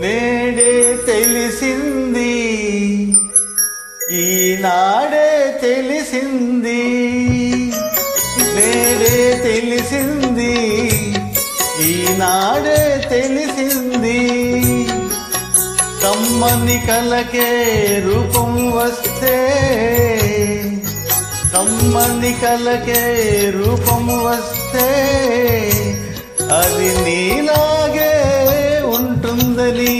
నేడే తెలిసింది. ఈనాడే తెలిసింది. నేడే తెలిసింది. ఈనాడే తెలిసింది. కమ్మని కలకే రూపం వస్తే కమ్మని కలకే రూపం వస్తే అది నీలాగే ఉంటుందని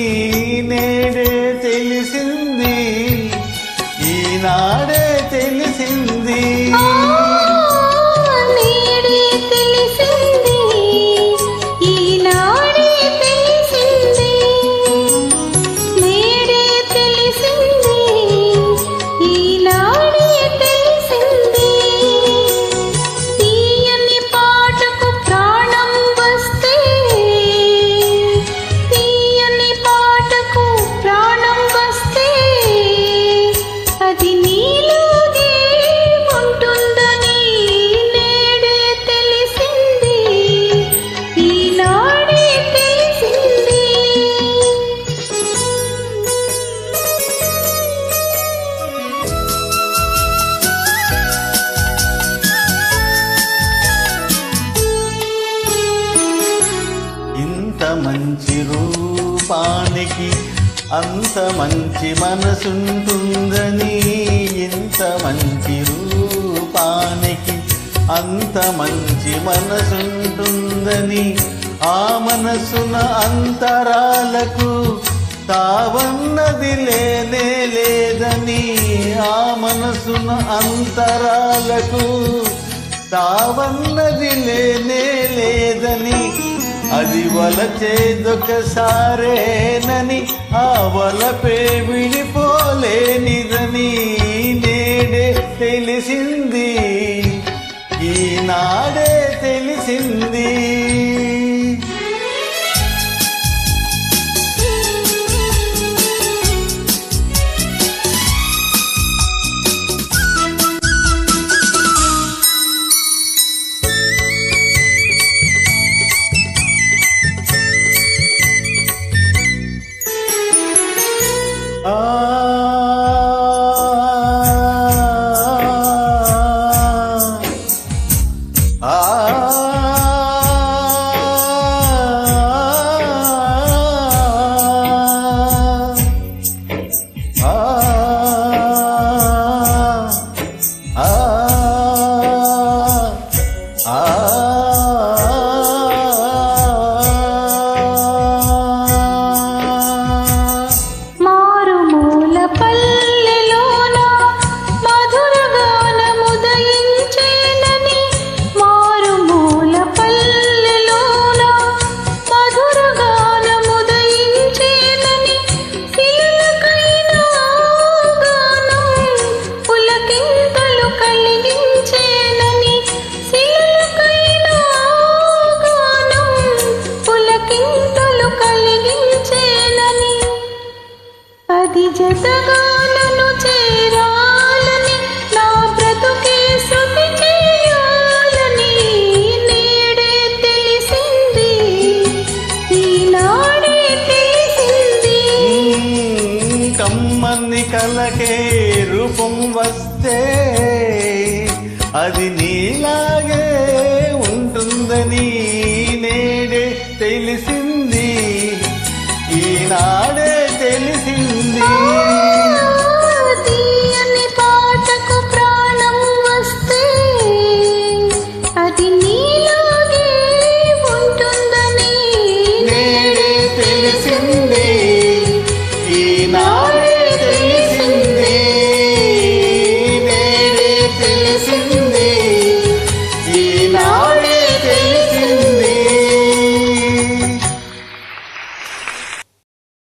మంచి రూపానికి అంత మంచి మనసుంటుందని ఇంత మంచి రూపానికి అంత మంచి మనసుంటుందని ఆ మనసున అంతరాలకు తావన్నది లేనే లేదని ఆ మనసున అంతరాలకు తావన్నది లేనే లేదని అది వల చేదొకసారేనని ఆ వలపే విడిపోలేనిదని నేడే తెలిసింది. ఈనాడే తెలిసింది. ah. అది నీలాగే ఉంటుందని నేడే తెలిసింది. ఈనాడే